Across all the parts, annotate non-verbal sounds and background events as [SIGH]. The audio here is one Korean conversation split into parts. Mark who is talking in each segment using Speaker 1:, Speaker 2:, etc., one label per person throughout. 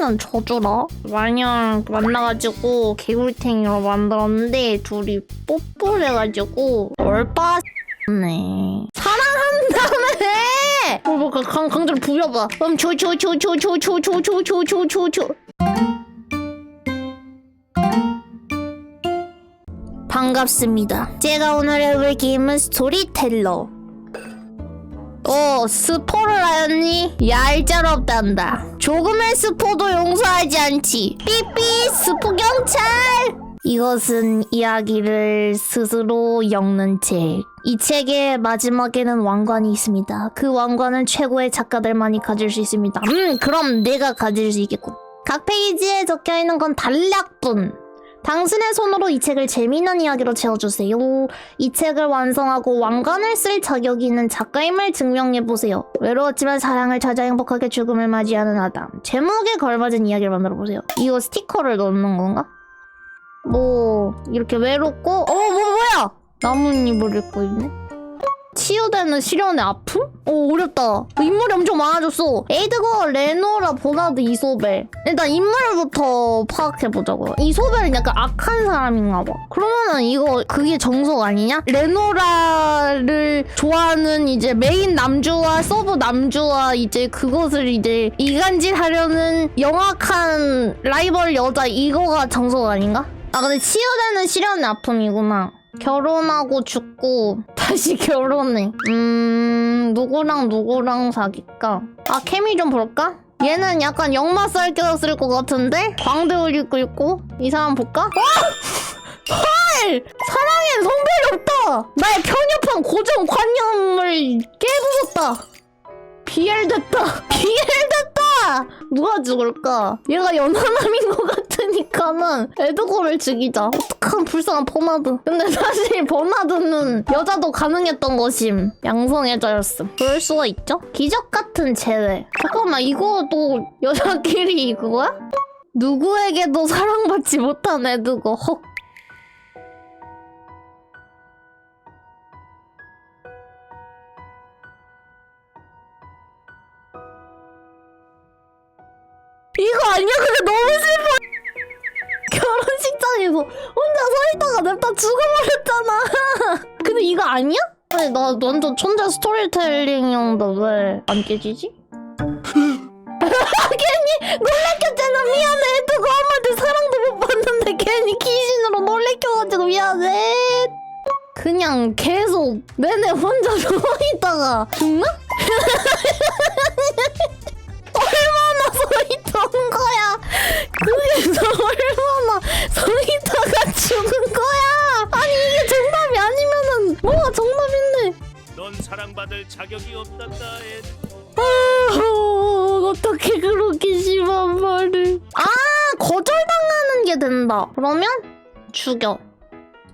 Speaker 1: 사귀는 저주라? 마냥 만나가지고 개구리탱이로 만들었는데 둘이 뽀뽀를 해가지고 얼빠 네 사랑한다며! 어, 뭐, 강, 강제로 부려봐. 음, 초, 초, 초, 초, 초, 초, 초, 초, 초, 초, 초, 초. 반갑습니다. 제가 오늘 해볼 게임은 스토리텔러. 어, 스포를 하였니? 얄짤없단다. 조금의 스포도 용서하지 않지. 삐삐, 스포 경찰! 이것은 이야기를 스스로 엮는 책. 이 책의 마지막에는 왕관이 있습니다. 그 왕관은 최고의 작가들만이 가질 수 있습니다. 음, 그럼 내가 가질 수 있겠군. 각 페이지에 적혀 있는 건 단락뿐. 당신의 손으로 이 책을 재미있는 이야기로 채워주세요. 이 책을 완성하고 왕관을 쓸 자격이 있는 작가임을 증명해보세요. 외로웠지만 사랑을 찾아 행복하게 죽음을 맞이하는 아담. 제목에 걸맞은 이야기를 만들어보세요. 이거 스티커를 넣는 건가? 뭐 이렇게 외롭고 어 뭐 뭐야 나뭇잎을 읽고 있네 치유되는 시련의 아픔? 오 어렵다 인물이 엄청 많아졌어 에이드거 레노라 보나드 이소벨 일단 인물부터 파악해보자고요 이소벨은 약간 악한 사람인가 봐 그러면은 이거 그게 정석 아니냐? 레노라를 좋아하는 이제 메인 남주와 서브 남주와 이제 그것을 이제 이간질하려는 영악한 라이벌 여자 이거가 정석 아닌가? 아 근데 치유되는 시련의 아픔이구나 결혼하고 죽고 [LAUGHS] 다시 결혼해 음 누구랑 누구랑 사귈까 아 케미 좀 볼까? 얘는 약간 역마 쌀겨였을 것 같은데 광대옷 입고 있고 이 사람 볼까? [LAUGHS] 와! 헐! 사랑엔 성별이 없다 나의 편협한 고정관념을 깨부쉈다 비엘됐다 비엘됐다 누가 죽을까? 얘가 연하남인 것 같으니까는 에드거를 죽이자. 어떡한 불쌍한 버나드. 근데 사실 버나드는 여자도 가능했던 것임. 양성애자였음. 그럴 수가 있죠? 기적 같은 재회. 잠깐만 이거도 여자끼리 그거야? 누구에게도 사랑받지 못한 에드거 헉 아니야? 근데 너무 슬퍼. 결혼식장에서 혼자 서 있다가 냅다 죽어버렸잖아. [LAUGHS] 근데 이거 아니야? 아니 나 완전 천재 스토리텔링이었는데 왜 안 깨지지? [LAUGHS] 괜히 놀래켰잖아 미안해 누구 아무한테 사랑도 못 받는데 괜히 귀신으로 놀래켜가지고 미안해 그냥 계속 내내 혼자 누워있다가 [LAUGHS] 죽나? 거야? 그게서 얼마나 서 있다가 죽은 거야? 아니 이게 정답이 아니면은 뭐가 정답인데?
Speaker 2: 넌 사랑받을 자격이 없단다 애
Speaker 1: 아, 어떻게 그렇게 심한 말을? 아 거절당하는 게 된다. 그러면 죽여.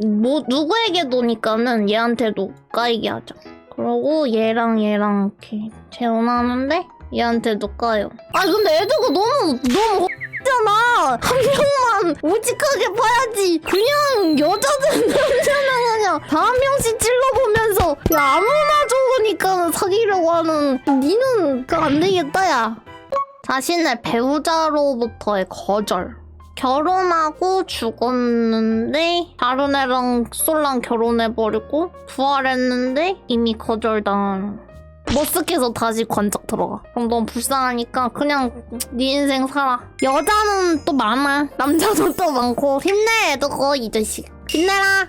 Speaker 1: 뭐 누구에게 노니까는 얘한테도 까이게 하자. 그러고 얘랑 얘랑 이렇게 재혼하는데 얘한테도 까요. 아 근데 애들가 너무 너무 잖아. 한 명만 오직하게 봐야지. 그냥 여자든 남자는 그냥 다 한 명씩 찔러보면서 야 아무나 좋으니까 사귀려고 하는 니는 그안 되겠다 야. 자신의 배우자로부터의 거절. 결혼하고 죽었는데 다른 애랑 솔랑 결혼해버리고 부활했는데 이미 거절당한 머쓱해서 다시 관짝 들어가. 그럼 너무 불쌍하니까 그냥 네 인생 살아. 여자는 또 많아. 남자도 또 많고. 힘내, 애도거 이 자식. 힘내라.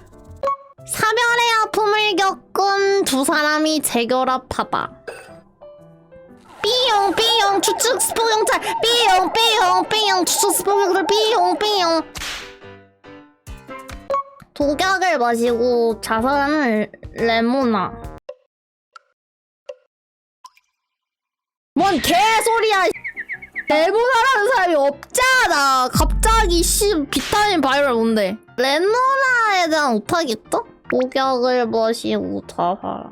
Speaker 1: 사별의 아픔을 겪은 두 사람이 재결합하다. 삐용 삐용 추측 스포 경찰 삐용 삐용 삐용 추측 스포 경찰 삐용 삐용 독약을 마시고 자살하는 레모나 뭔 개소리야 레모나라는 사람이 없잖아 갑자기 씨 비타민 바이럴 뭔데 레모나에 대한 오타기 있다? 독약을 마시고 자살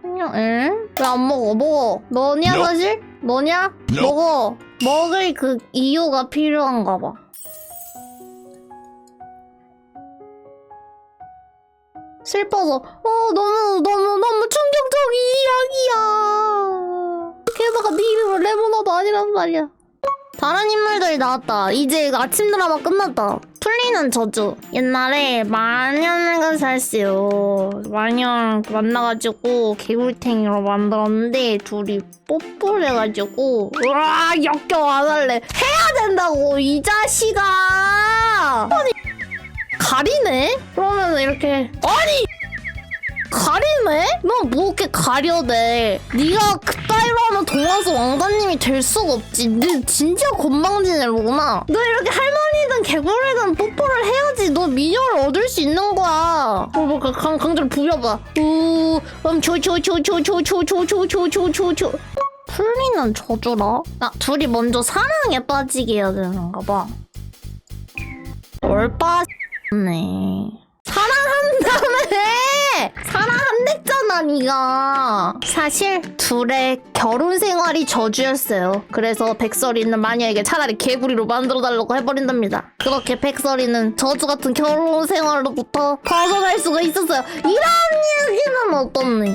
Speaker 1: 그냥 에? 왜안 먹어 먹어 너냐. 사실? 너냐? 먹어 먹을 그 이유가 필요한가 봐 슬퍼서 어 너무 너무 너무 충격적인 이야기야 게다가 네 이름은 레모나도 아니란 말이야. 다른 인물들이 나왔다. 이제 아침 드라마 끝났다. 풀리는 저주. 옛날에 마녀를 살았어요. 마녀 만나가지고 개굴탱이로 만들었는데 둘이 뽀뽀를 해가지고 으아 역겨워 안 할래. 해야 된다고 이 자식아. 아니 가리네? 그러면 이렇게 아니 가리네? 넌 뭐 이렇게 가려대? 네가 그따위로 하면 동화서 왕자님이 될 수가 없지. 너 진짜 건방지네 로나. 너 이렇게 할머니든 개구리든 뽀뽀를 해야지 너 미녀를 얻을 수 있는 거야. 뭐 강, 강제로 부려봐. 우, 음, 초초초초초초초초초초초초. 풀리는 저주라? 아, 둘이 먼저 사랑에 빠지게 해야 되는가 봐. 얼빠 네. 사랑한다며! 사랑한댔잖아, 니가. 사실 둘의 결혼 생활이 저주였어요. 그래서 백설이는 마녀에게 차라리 개구리로 만들어달라고 해버린답니다. 그렇게 백설이는 저주 같은 결혼 생활로부터 벗어날 수가 있었어요. 이런 이야기는 어떻니?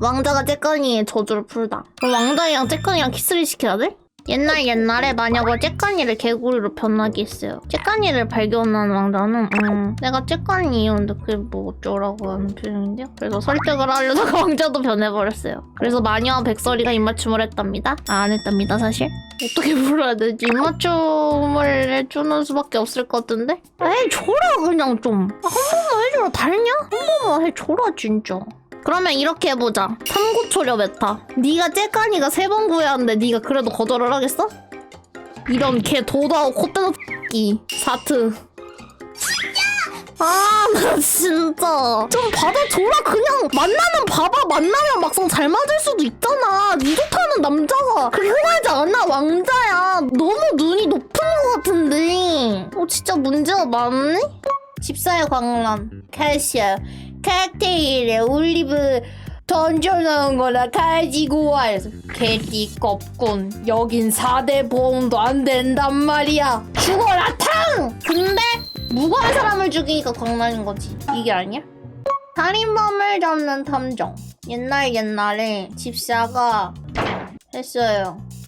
Speaker 1: 왕자가 째까니의 저주를 풀다. 그럼 왕자이랑 째까니랑 키스를 시켜야 돼? 옛날 옛날에 마녀가 째까니를 개구리로 변하게 했어요. 째까니를 발견한 왕자는 음, 내가 째까니였는데 그게 뭐 어쩌라고 하는 표정인데요. 그래서 설득을 하려다가 [LAUGHS] 왕자도 변해버렸어요. 그래서 마녀와 백설이가 입맞춤을 했답니다. 아, 안 했답니다 사실. 어떻게 불러야 되지? 입맞춤을 해주는 수밖에 없을 것 같은데? 에이 줘라 그냥 좀. 아, 한 번만 해줘라 달냐? 한 번만 해줘라 진짜. 그러면 이렇게 해보자. 삼고초려 메타. 네가 째까니가 세 번 구해야 하는데 네가 그래도 거절을 하겠어? 이런 개 도다오 콧대도 이 사트. 아, 나 진짜. 좀 받아줘라. 그냥 만나면 봐봐. 만나면 막상 잘 맞을 수도 있잖아. 니 좋다는 남자가 흔하지 않아. 왕자야. 너무 눈이 높은 것 같은데. 어, 진짜 문제가 많네? 집사의 광란. 캐시야. 칵테일에 올리브 던져놓은 거나 가지고 와. 그래서 개띠 껍군. 여긴 4대 보험도 안 된단 말이야. 죽어라 탕! 근데 무고한 사람을 죽이니까 광란인 거지. 이게 아니야? 살인범을 잡는 탐정. 옛날 옛날에 집사가 했어요.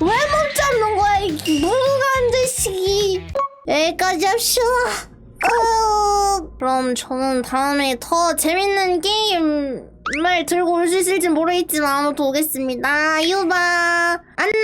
Speaker 1: 왜 못 잡는 거야? 이 무능한 자식이 여기까지 합시다. 어, 그럼 저는 다음에 더 재밌는 게임을 들고 올 수 있을지 모르겠지만 아무튼 오겠습니다. 유바. 안녕